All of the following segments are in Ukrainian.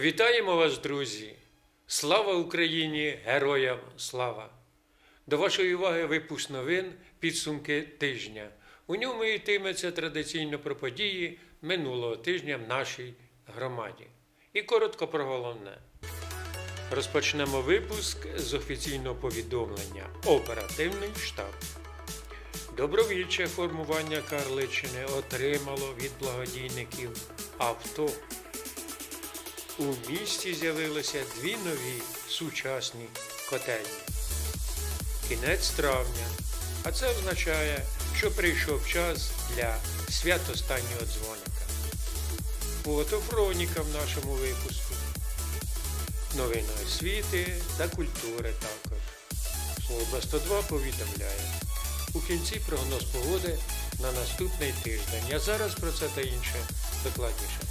Вітаємо вас, друзі! Слава Україні! Героям слава! До вашої уваги випуск новин підсумки тижня. У ньому йтиметься традиційно про події минулого тижня в нашій громаді. І коротко про головне. Розпочнемо випуск з офіційного повідомлення Оперативний штаб. Добровільче формування Карличини отримало від благодійників авто. У місті з'явилися дві нові сучасні котельні. Кінець травня, а це означає, що прийшов час для святостаннього дзвоника. Фотохроніка в нашому випуску. Новини освіти та культури також. Служба 102 повідомляє. У кінці прогноз погоди на наступний тиждень. А зараз про це та інше докладніше.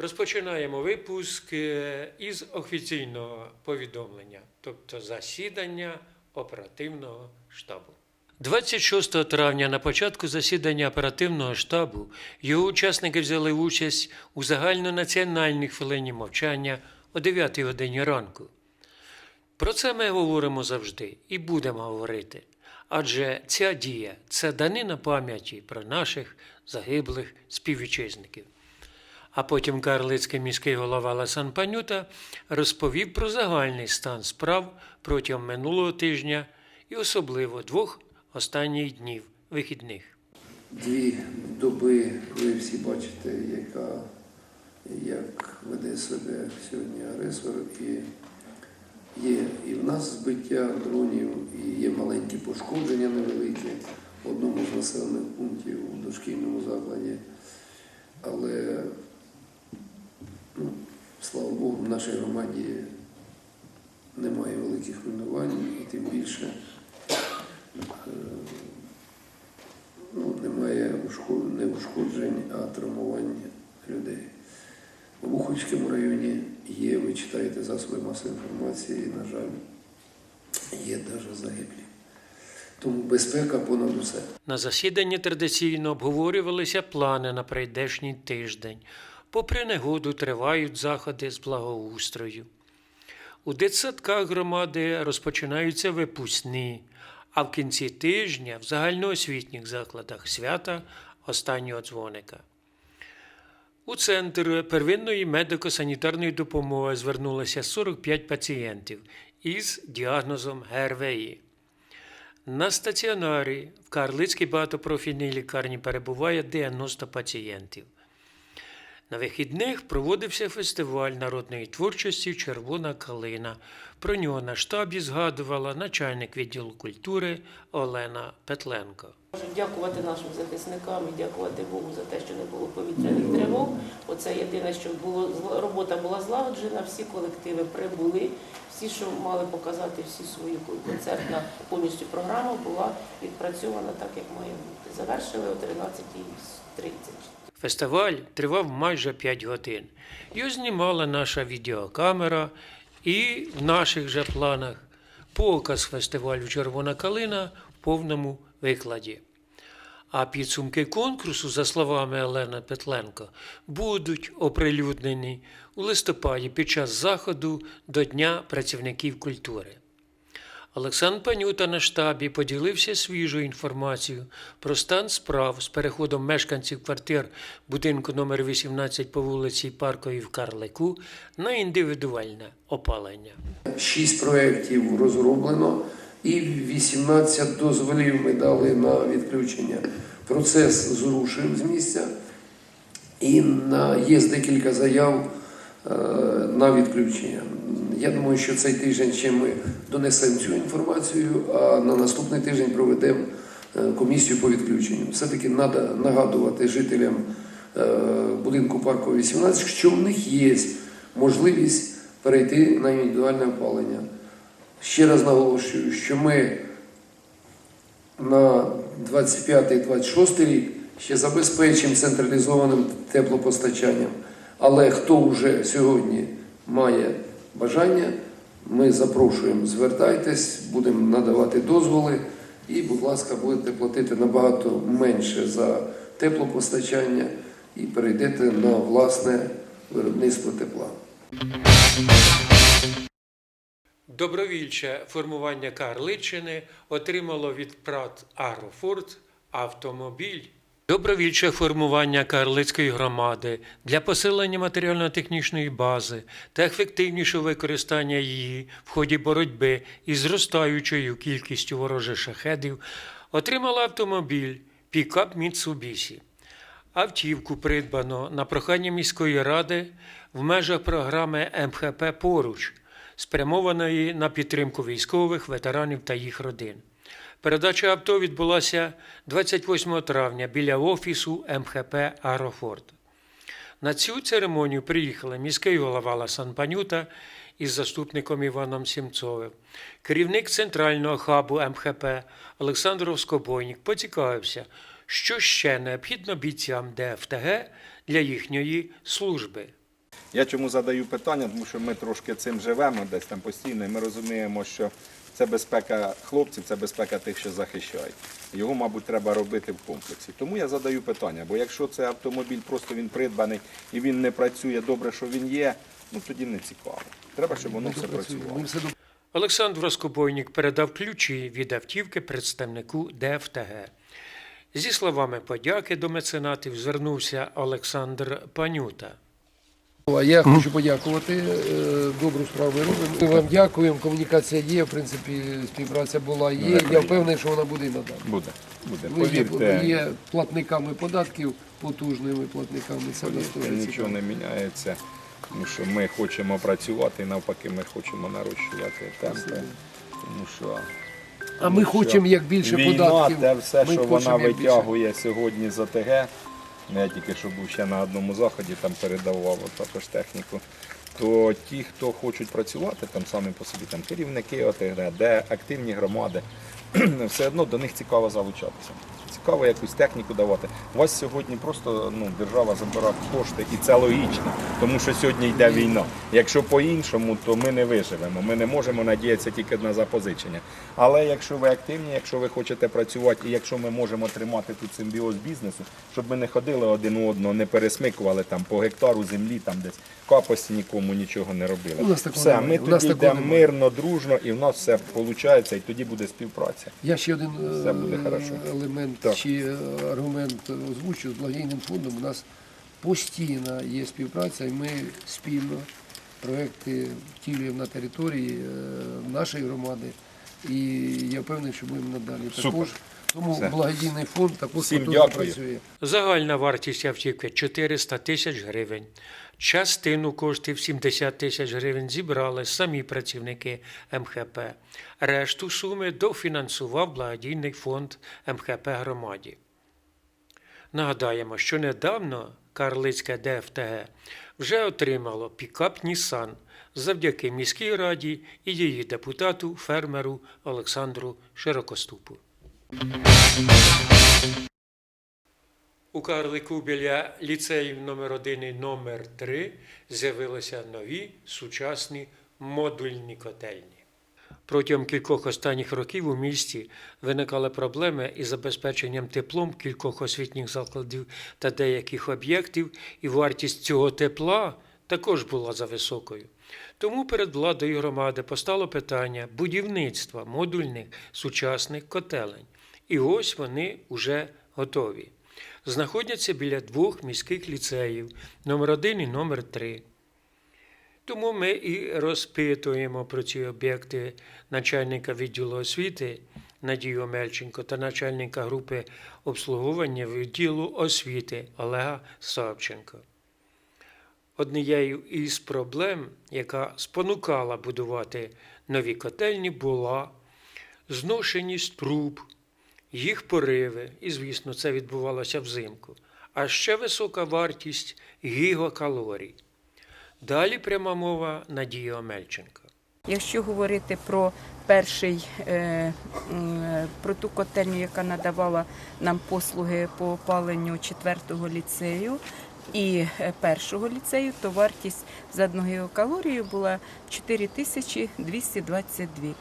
Розпочинаємо випуск е, із офіційного повідомлення, тобто засідання оперативного штабу. 26 травня на початку засідання оперативного штабу його учасники взяли участь у загальнонаціональній хвилині мовчання о 9 годині ранку. Про це ми говоримо завжди і будемо говорити. Адже ця дія це данина пам'яті про наших загиблих співвітчизників. А потім карлицький міський голова Ласан Панюта розповів про загальний стан справ протягом минулого тижня і особливо двох останніх днів вихідних. Дві доби ви всі бачите, яка, як веде себе сьогодні агресор. І є і в нас збиття дронів, і є маленькі пошкодження невеликі в одному з населених пунктів у дошкільному закладі. Але, ну, слава Богу, в нашій громаді немає великих руйнувань, і тим більше е, ну, немає не ушкоджень, а травмування людей. У Буховському районі є, ви читаєте засоби масової інформації, на жаль, є навіть загиблі. Тому безпека понад усе. На засіданні традиційно обговорювалися плани на прийдешній тиждень. Попри негоду тривають заходи з благоустрою. У дитсадках громади розпочинаються випускні, а в кінці тижня в загальноосвітніх закладах свята останнього дзвоника. У центр первинної медико-санітарної допомоги звернулося 45 пацієнтів із діагнозом ГРВІ. На стаціонарі в Карлицькій багатопрофільній лікарні перебуває 90 пацієнтів. На вихідних проводився фестиваль народної творчості Червона калина. Про нього на штабі згадувала начальник відділу культури Олена Петленко. Можу дякувати нашим захисникам і дякувати Богу за те, що не було повітряних тривог. Оце єдине, що було робота була злагоджена, всі колективи прибули, всі, що мали показати всі свою концертна повністю програма, була відпрацьована так, як має бути. Завершили о 13.30. Фестиваль тривав майже 5 годин. Його знімала наша відеокамера, і в наших же планах показ фестивалю Червона калина в повному викладі. А підсумки конкурсу, за словами Олени Петленко, будуть оприлюднені у листопаді під час заходу до Дня працівників культури. Олександр Панюта на штабі поділився свіжою інформацією про стан справ з переходом мешканців квартир будинку номер 18 по вулиці Парковій в Карлику на індивідуальне опалення. Шість проєктів розроблено і 18 дозволів ми дали на відключення. Процес зрушив з місця і на, є декілька заяв на відключення. Я думаю, що цей тиждень ще ми донесемо цю інформацію, а на наступний тиждень проведемо е, комісію по відключенню. Все-таки треба нагадувати жителям е, будинку парку 18, що в них є можливість перейти на індивідуальне опалення. Ще раз наголошую, що ми на 25-26 рік ще забезпечимо централізованим теплопостачанням. Але хто вже сьогодні має бажання, ми запрошуємо, звертайтесь, будемо надавати дозволи і, будь ласка, будете платити набагато менше за теплопостачання і перейдете на власне виробництва тепла. Добровільче формування Карличини отримало від ПРАТ Арофорд автомобіль. Добровільче формування Карлицької громади для посилення матеріально-технічної бази та ефективнішого використання її в ході боротьби із зростаючою кількістю ворожих шахедів отримала автомобіль Пікап Міцубісі. Автівку придбано на прохання міської ради в межах програми МХП Поруч, спрямованої на підтримку військових, ветеранів та їх родин. Передача авто відбулася 28 травня біля офісу МХП Аерофорт. На цю церемонію приїхали міський голова Ласан Панюта із заступником Іваном Сімцовим. Керівник центрального хабу МХП Олександр Скобойник поцікавився, що ще необхідно бійцям ДФТГ для їхньої служби. Я чому задаю питання, тому що ми трошки цим живемо десь там постійно, і ми розуміємо, що це безпека хлопців, це безпека тих, що захищають. Його, мабуть, треба робити в комплексі. Тому я задаю питання, бо якщо це автомобіль, просто він придбаний і він не працює добре, що він є, ну тоді не цікаво. Треба, щоб воно все працювало. Олександр Воскобойник передав ключі від автівки представнику ДФТГ. Зі словами подяки до меценатів звернувся Олександр Панюта. Я хочу подякувати. е, Добру справу ви робимо. Ми вам дякуємо. Комунікація є, в принципі, співпраця була є. Я впевнений, що вона буде і надалі. Буде, буде. Ви є, Повірте, є платниками податків, потужними платниками. Це повірте, нічого цікаво. не міняється. Тому що ми хочемо працювати, навпаки, ми хочемо нарощувати темпи. Тому що А ми хочемо як більше Війна, податків. те все, Ми що вона більше. витягує сьогодні з ОТГ. Ну, Я тільки що був ще на одному заході, там передавав також техніку. То ті, хто хочуть працювати там самі по собі, там керівники ОТГ, де активні громади, все одно до них цікаво залучатися. Цікаво якусь техніку давати. У вас сьогодні просто ну, держава забирає кошти, і це логічно, тому що сьогодні йде війна. Якщо по-іншому, то ми не виживемо. Ми не можемо надіятися тільки на запозичення. Але якщо ви активні, якщо ви хочете працювати, і якщо ми можемо тримати тут симбіоз бізнесу, щоб ми не ходили один у одного, не пересмикували там по гектару землі, там десь капості нікому нічого не робили. У нас такого все, немає. ми У нас тоді такого йдемо немає. мирно, дружно, і в нас все виходить, і тоді буде співпраця. Я ще один е, Все буде хорошо. елемент Так. чи е, аргумент озвучу з благодійним фондом. У нас постійна є співпраця, і ми спільно проекти втілюємо на території е, нашої громади. І я впевнений, що будемо надалі Супер. також. Тому Все. благодійний фонд також Всім потужно дякую. працює. Загальна вартість автівки 400 тисяч гривень. Частину коштів 70 тисяч гривень зібрали самі працівники МХП. Решту суми дофінансував благодійний фонд МХП громаді. Нагадаємо, що недавно Карлицьке ДФТГ вже отримало пікап Нісан завдяки міській раді і її депутату, фермеру Олександру Широкоступу. У Карлику біля ліцеїв номер 1 і номер 3 з'явилися нові сучасні модульні котельні. Протягом кількох останніх років у місті виникали проблеми із забезпеченням теплом кількох освітніх закладів та деяких об'єктів, і вартість цього тепла також була зависокою. Тому перед владою громади постало питання будівництва модульних сучасних котелень. І ось вони вже готові. Знаходяться біля двох міських ліцеїв номер 1 і номер 3. Тому ми і розпитуємо про ці об'єкти начальника відділу освіти Надію Мельченко та начальника групи обслуговування відділу освіти Олега Савченко. Однією із проблем, яка спонукала будувати нові котельні, була зношеність труб, їх пориви, і, звісно, це відбувалося взимку, а ще висока вартість гігакалорій. Далі пряма мова Надії Омельченко. Якщо говорити про перший е, про ту котельню, яка надавала нам послуги по опаленню 4-го ліцею і е, першого ліцею, то вартість за одну гігакалорію була 4222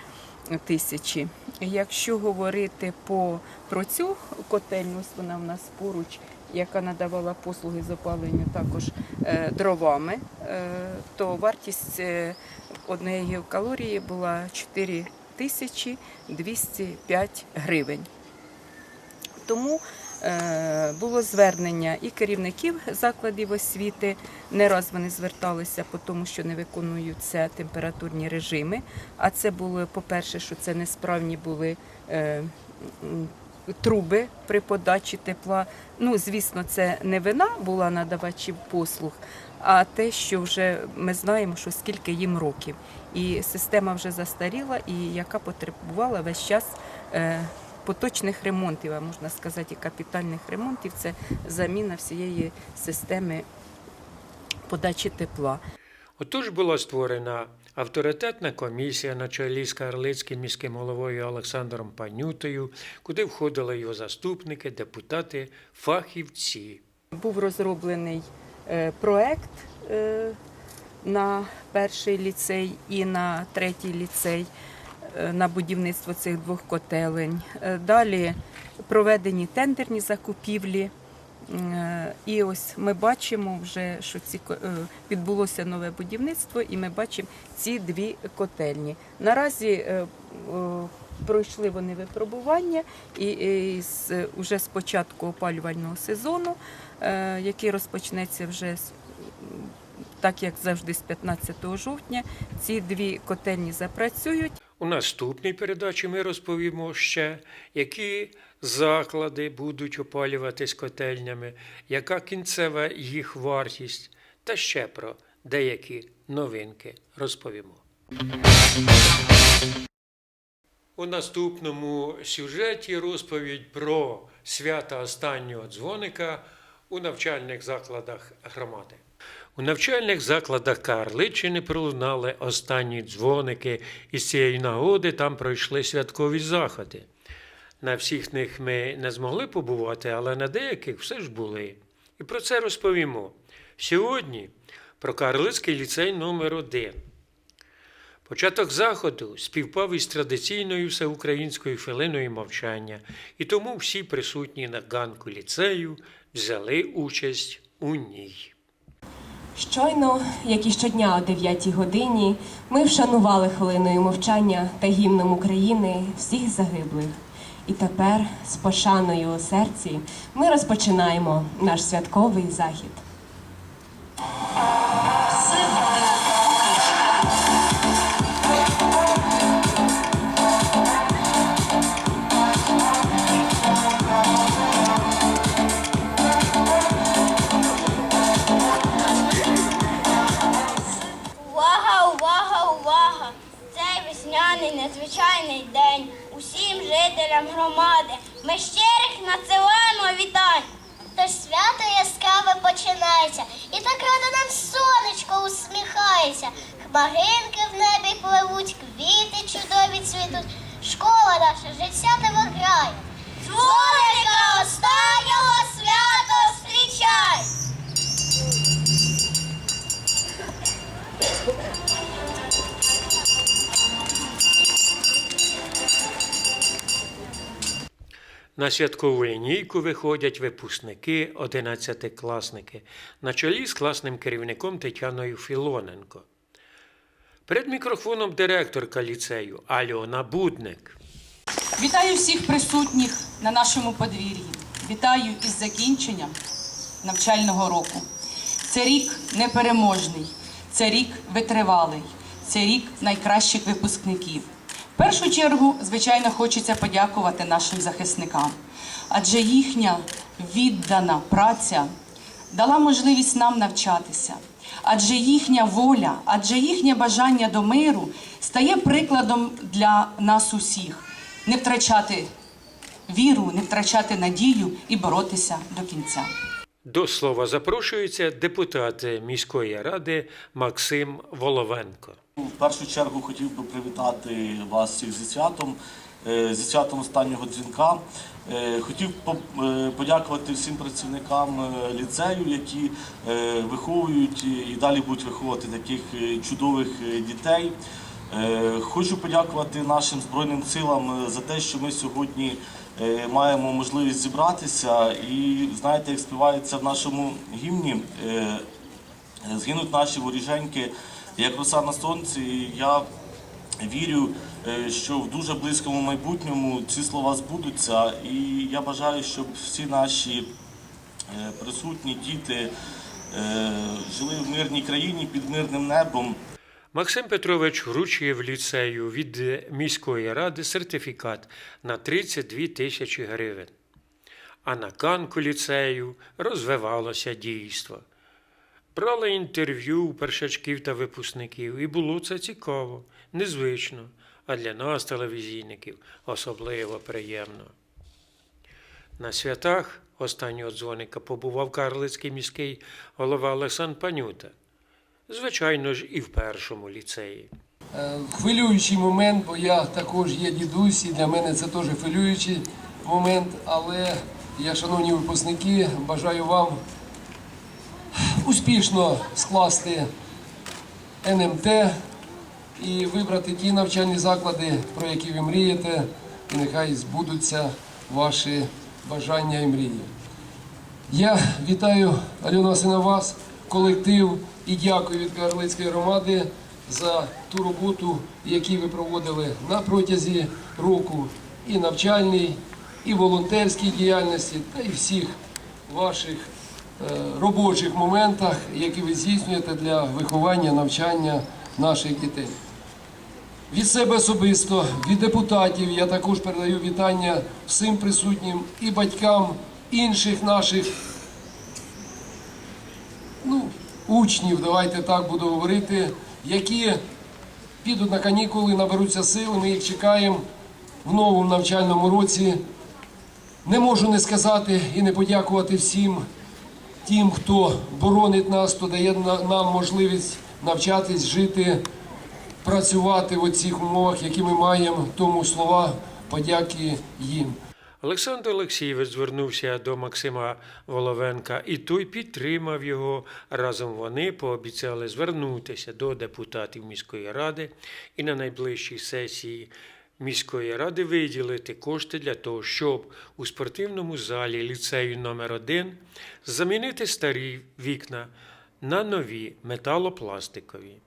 тисячі. Якщо говорити по про цю котельню, вона в нас поруч яка надавала послуги з опалення також е, дровами, е, то вартість е, однієї калорії була 4 тисячі 205 гривень. Тому було звернення і керівників закладів освіти. Не раз вони зверталися тому, що не виконуються температурні режими. А це було, по-перше, що це несправні були е, труби при подачі тепла. Ну, звісно, це не вина була надавачів послуг, а те, що вже ми знаємо, що скільки їм років. І система вже застаріла, і яка потребувала весь час. Поточних ремонтів, а можна сказати, і капітальних ремонтів це заміна всієї системи подачі тепла. Отож була створена авторитетна комісія на чолі з Карлицьким міським головою Олександром Панютою, куди входили його заступники, депутати, фахівці. Був розроблений е, проект е, на перший ліцей і на третій ліцей на будівництво цих двох котелень. Е, Далі проведені тендерні закупівлі. Е, І ось ми бачимо вже, що ці е, відбулося нове будівництво, і ми бачимо ці дві котельні. Наразі е, е, пройшли вони випробування, і, і з, початку опалювального сезону, е, який розпочнеться вже так, як завжди, з 15 жовтня, ці дві котельні запрацюють. У наступній передачі ми розповімо ще, які заклади будуть опалюватись котельнями, яка кінцева їх вартість, та ще про деякі новинки розповімо. У наступному сюжеті розповідь про свята останнього дзвоника у навчальних закладах громади. У навчальних закладах Карличини пролунали останні дзвоники, і з цієї нагоди там пройшли святкові заходи. На всіх них ми не змогли побувати, але на деяких все ж були. І про це розповімо. Сьогодні про Карлицький ліцей номер 1 Початок заходу співпав із традиційною всеукраїнською хвилиною мовчання, і тому всі присутні на ганку ліцею взяли участь у ній. Щойно, як і щодня о 9 годині, ми вшанували хвилиною мовчання та гімном України всіх загиблих. І тепер, з пошаною у серці, ми розпочинаємо наш святковий захід. Весняний день усім жителям громади. Ми щирих надсилаємо вітань. Тож свято яскраве починається, і так радо нам сонечко усміхається. Хмаринки в небі пливуть, квіти чудові цвітуть. Школа наша життя не виграє. Дзвоника останнього свято зустрічай! На святкову лінійку виходять випускники, одинадцятикласники, на чолі з класним керівником Тетяною Філоненко. Перед мікрофоном директорка ліцею Альона Будник. Вітаю всіх присутніх на нашому подвір'ї. Вітаю із закінченням навчального року. Це рік непереможний, це рік витривалий, це рік найкращих випускників. Першу чергу, звичайно, хочеться подякувати нашим захисникам, адже їхня віддана праця дала можливість нам навчатися. Адже їхня воля, адже їхнє бажання до миру стає прикладом для нас усіх не втрачати віру, не втрачати надію і боротися до кінця. До слова запрошується депутат міської ради Максим Воловенко. В першу чергу хотів би привітати вас всіх зі святом, е, зі святом останнього дзвінка. Е, Хотів е, подякувати всім працівникам ліцею, які виховують і далі будуть виховувати таких чудових дітей. Хочу подякувати нашим Збройним силам за те, що ми сьогодні маємо можливість зібратися і знаєте, як співається в нашому гімні. Згинуть наші воріженьки, як роса на сонці. Я вірю, е, що в дуже близькому майбутньому ці слова збудуться. І я бажаю, щоб всі наші е, присутні діти е, жили в мирній країні під мирним небом. Максим Петрович вручує в ліцею від міської ради сертифікат на 32 тисячі гривень. А на канку ліцею розвивалося дійство. Брали інтерв'ю у першачків та випускників, і було це цікаво, незвично, а для нас, телевізійників, особливо приємно. На святах останнього дзвоника побував карлицький міський голова Олександр Панюта. Звичайно ж, і в першому ліцеї. Е, Хвилюючий момент, бо я також є дідусь, і для мене це теж хвилюючий момент. Але я, шановні випускники, бажаю вам успішно скласти НМТ і вибрати ті навчальні заклади, про які ви мрієте, і нехай збудуться ваші бажання і мрії. Я вітаю Альону вас, колектив і дякую від Карлицької громади за ту роботу, яку ви проводили на протязі року і навчальній, і волонтерській діяльності, та й всіх ваших робочих моментах, які ви здійснюєте для виховання, навчання наших дітей. Від себе особисто, від депутатів я також передаю вітання всім присутнім і батькам інших наших ну, учнів, давайте так буду говорити, які підуть на канікули, наберуться сили, ми їх чекаємо в новому навчальному році. Не можу не сказати і не подякувати всім тим, хто боронить нас, хто дає нам можливість навчатись, жити, працювати в цих умовах, які ми маємо, тому слова подяки їм. Олександр Олексійович звернувся до Максима Воловенка, і той підтримав його. Разом вони пообіцяли звернутися до депутатів міської ради і на найближчій сесії міської ради виділити кошти для того, щоб у спортивному залі ліцею номер 1 замінити старі вікна на нові металопластикові.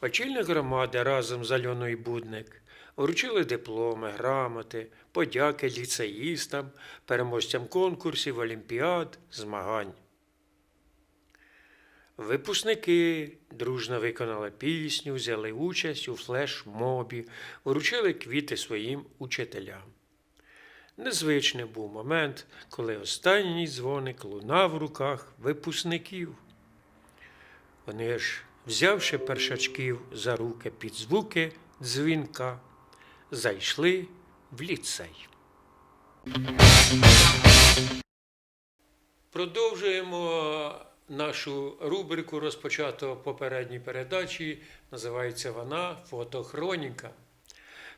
Очільник громади разом з Альоною Будник вручили дипломи, грамоти, подяки ліцеїстам, переможцям конкурсів, олімпіад, змагань. Випускники дружно виконали пісню, взяли участь у флеш-мобі, вручили квіти своїм учителям. Незвичний був момент, коли останній дзвоник лунав в руках випускників. Вони ж, взявши першачків за руки під звуки дзвінка, зайшли в ліцей. Продовжуємо нашу рубрику, розпочату в попередній передачі. Називається вона Фотохроніка.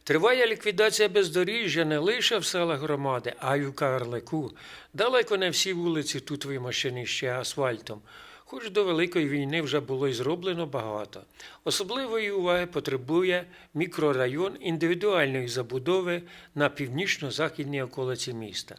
Триває ліквідація бездоріжжя не лише в селах громади, а й у Карлику. Далеко не всі вулиці тут вимощені ще асфальтом. Хоч до Великої війни вже було й зроблено багато. Особливої уваги потребує мікрорайон індивідуальної забудови на північно-західній околиці міста.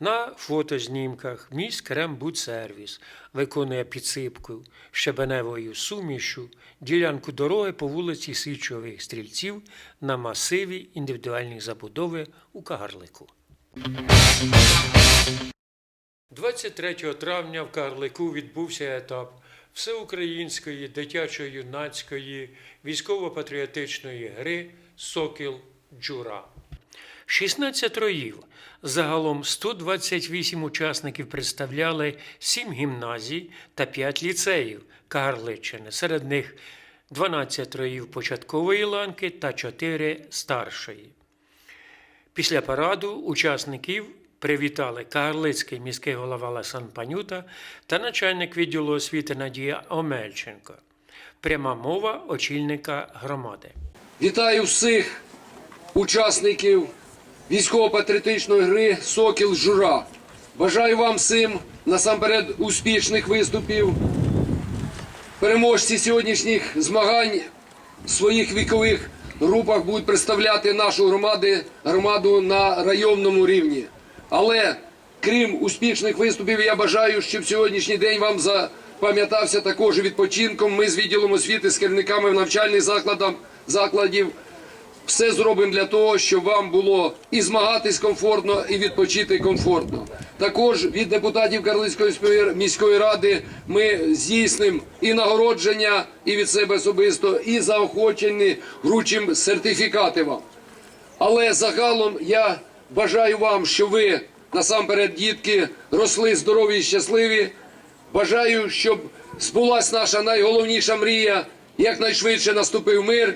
На фотознімках міст Крембудсервіс виконує підсипку щебеневою сумішю ділянку дороги по вулиці Січових стрільців на масиві індивідуальних забудови у Кагарлику. 23 травня в Карлику відбувся етап всеукраїнської дитячо-юнацької військово-патріотичної гри Сокіл Джура. 16 роїв. Загалом 128 учасників представляли 7 гімназій та 5 ліцеїв Кагарличчини. Серед них 12 роїв початкової ланки та 4 старшої. Після параду учасників привітали Кагарлицький міський голова Ласан Панюта та начальник відділу освіти Надія Омельченко. Пряма мова очільника громади. Вітаю всіх учасників військово-патріотичної гри Сокіл Жура. Бажаю вам всім насамперед успішних виступів, переможці сьогоднішніх змагань в своїх вікових групах будуть представляти нашу громади, громаду на районному рівні. Але крім успішних виступів, я бажаю, щоб сьогоднішній день вам запам'ятався також відпочинком. Ми з відділом освіти з керівниками навчальних закладів, закладів все зробимо для того, щоб вам було і змагатись комфортно, і відпочити комфортно. Також від депутатів Карлицької міської ради ми здійснимо і нагородження, і від себе особисто, і заохочені вручимо сертифікати вам. Але загалом я бажаю вам, щоб ви насамперед, дітки, росли здорові і щасливі. Бажаю, щоб збулась наша найголовніша мрія, якнайшвидше наступив мир.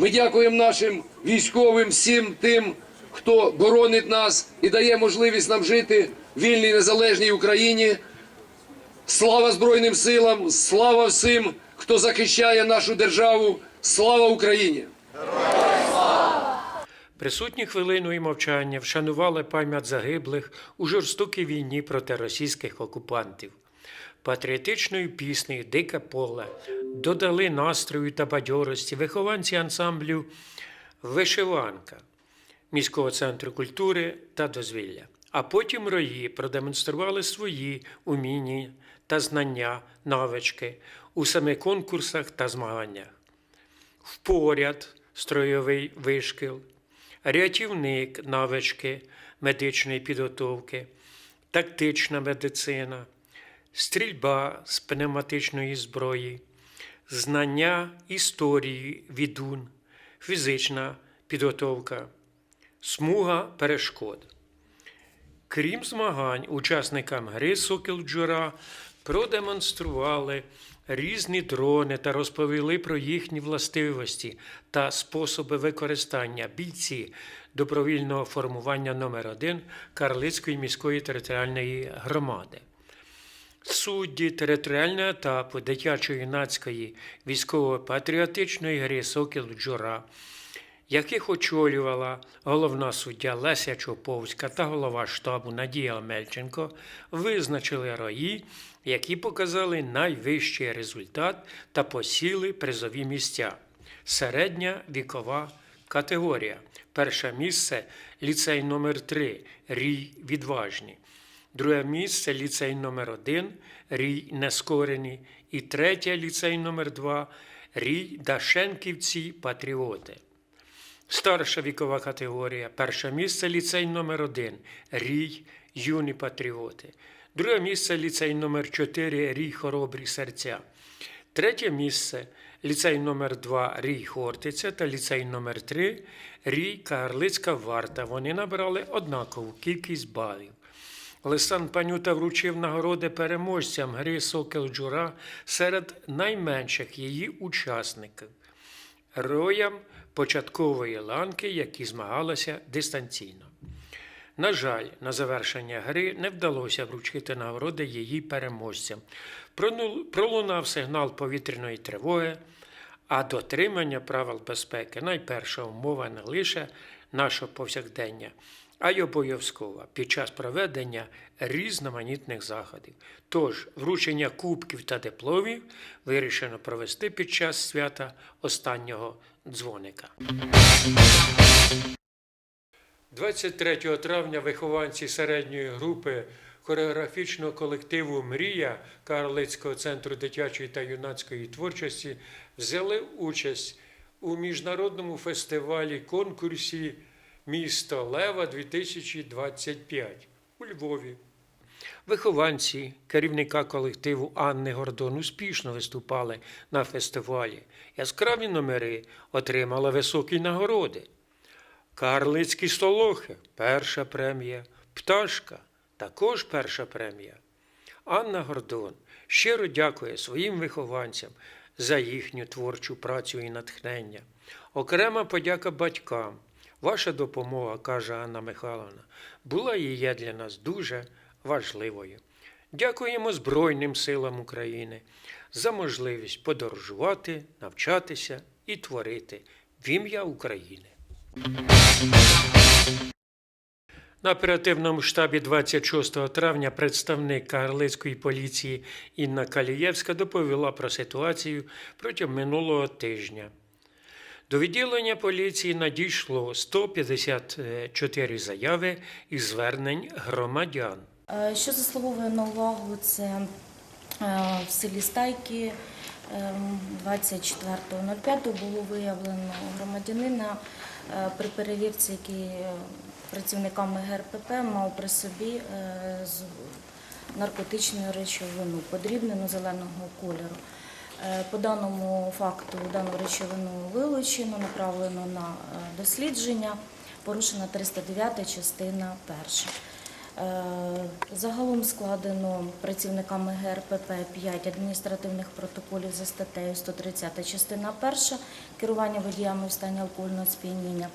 Ми дякуємо нашим військовим, всім тим, хто боронить нас і дає можливість нам жити в вільній незалежній Україні. Слава Збройним силам, слава всім, хто захищає нашу державу. Слава Україні! Присутні хвилиною мовчання вшанували пам'ять загиблих у жорстокій війні проти російських окупантів. Патріотичною піснею Дике поле додали настрою та бадьорості вихованці ансамблю Вишиванка міського центру культури та дозвілля. А потім рої продемонстрували свої уміння та знання, навички у семи конкурсах та змаганнях. Впоряд строєвий вишкіл, рятівник навички медичної підготовки, тактична медицина, стрільба з пневматичної зброї, знання історії відун, фізична підготовка, смуга перешкод. Крім змагань, учасникам гри Сокіл Джура продемонстрували різні дрони та розповіли про їхні властивості та способи використання бійці добровільного формування номер 1 Карлицької міської територіальної громади. Судді територіального етапу дитячо-юнацької військово-патріотичної гри Сокіл Джура яких очолювала головна суддя Леся Чоповська та голова штабу Надія Омельченко, визначили рої, які показали найвищий результат та посіли призові місця. Середня вікова категорія. Перше місце ліцей номер 3 Рій Відважні. Друге місце ліцей номер 1 Рій Нескорені. І третє ліцей номер 2 Рій Дашенківці Патріоти. Старша вікова категорія. Перше місце ліцей номер 1 Рій Юні Патріоти. Друге місце ліцей номер 4 Рій Хоробрі серця. Третє місце ліцей номер 2 Рій Хортиця та ліцей номер 3 Рій Карлицька Варта. Вони набрали однакову кількість балів. Олександр Панюта вручив нагороди переможцям гри Сокел Джура серед найменших її учасників роям початкової ланки, які змагалися дистанційно. На жаль, на завершення гри не вдалося вручити нагороди її переможцям. Пролунав сигнал повітряної тривоги, а дотримання правил безпеки найперша умова не лише нашого повсякдення, а й обов'язкова під час проведення різноманітних заходів. Тож вручення кубків та дипломів вирішено провести під час свята останнього дзвоника. 23 травня вихованці середньої групи хореографічного колективу Мрія Карлицького центру дитячої та юнацької творчості взяли участь у міжнародному фестивалі конкурсі Місто Лева 2025 у Львові. Вихованці керівника колективу Анни Гордон успішно виступали на фестивалі. Яскраві номери отримали високі нагороди. Карлицькі столохи перша премія, пташка також перша премія. Анна Гордон щиро дякує своїм вихованцям за їхню творчу працю і натхнення. Окрема подяка батькам. Ваша допомога, каже Анна Михайловна, була і є для нас дуже важливою. Дякуємо Збройним силам України за можливість подорожувати, навчатися і творити в ім'я України. На оперативному штабі 26 травня представник Карлицької поліції Інна Калієвська доповіла про ситуацію протягом минулого тижня. До відділення поліції надійшло 154 заяви і звернень громадян. Е, Що заслуговує на увагу, це е, в селі Стайки е, 24.05 було виявлено громадянина е, при перевірці, який працівниками ГРПП мав при собі наркотичну речовину, подрібнену зеленого кольору. Е, По даному факту дану речовину вилучено, направлено на е, дослідження, порушена 309 частина 1. Е, Загалом складено працівниками ГРПП 5 адміністративних протоколів за статтею 130 частина 1 керування водіями в стані алкогольного сп'яніння.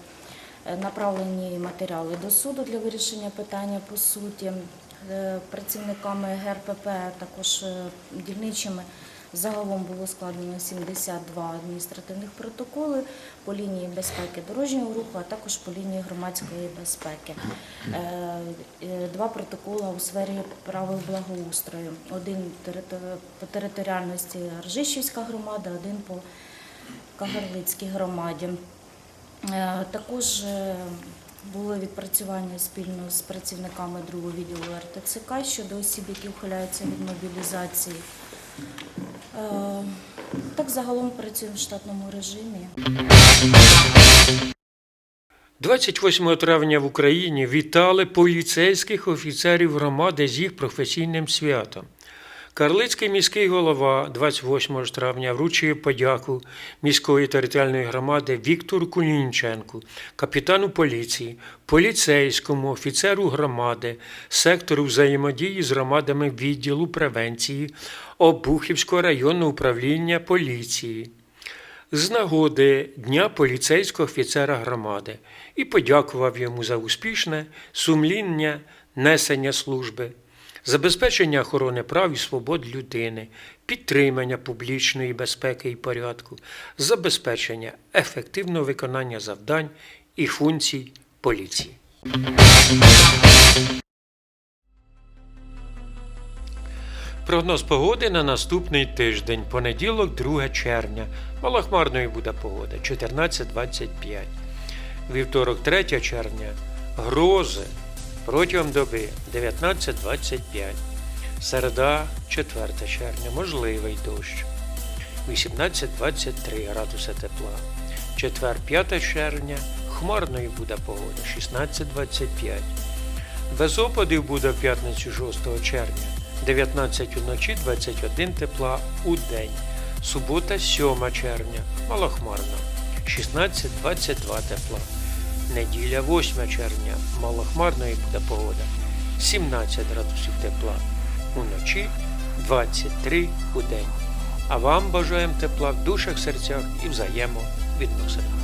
Направлені матеріали до суду для вирішення питання по суті. Працівниками ГРПП, також дільничими загалом було складено 72 адміністративних протоколи по лінії безпеки дорожнього руху, а також по лінії громадської безпеки. Е, е, Два протоколи у сфері правил благоустрою. Один по територіальності Ржищівська громада, один по Кагарлицькій громаді. Е, Також було відпрацювання спільно з працівниками другого відділу РТЦК щодо осіб, які ухиляються від мобілізації. Е, Так загалом працюємо в штатному режимі. 28 травня в Україні вітали поліцейських офіцерів громади з їх професійним святом. Карлицький міський голова 28 травня вручив подяку міської територіальної громади Віктору Кулінченку, капітану поліції, поліцейському офіцеру громади, сектору взаємодії з громадами відділу превенції Обухівського районного управління поліції. З нагоди Дня поліцейського офіцера громади і подякував йому за успішне сумління несення служби, забезпечення охорони прав і свобод людини, підтримання публічної безпеки і порядку, забезпечення ефективного виконання завдань і функцій поліції. Прогноз погоди на наступний тиждень, понеділок, 2 червня. Малохмарною буде погода 14-25. Вівторок, 3 червня. Грози протягом доби 19-25. Середа, 4 червня. Можливий дощ. 18-23 градуси тепла. Четвер, 5 червня. Хмарною буде погода 16-25. Без опадів буде в п'ятницю 6 червня. 19 уночі, 21 тепла у день. Субота 7 червня. Малохмарно. 16-22 тепла. Неділя 8 червня. Малохмарною буде погода. 17 градусів тепла. Уночі 23 у день. А вам бажаємо тепла в душах, серцях і взаємовідносинах.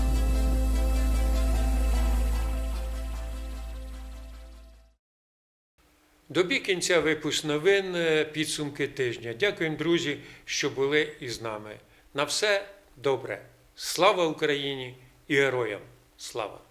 Добі кінця випуск новин е, підсумки тижня. Дякуємо, друзі, що були із нами. На все добре. Слава Україні і героям! Слава!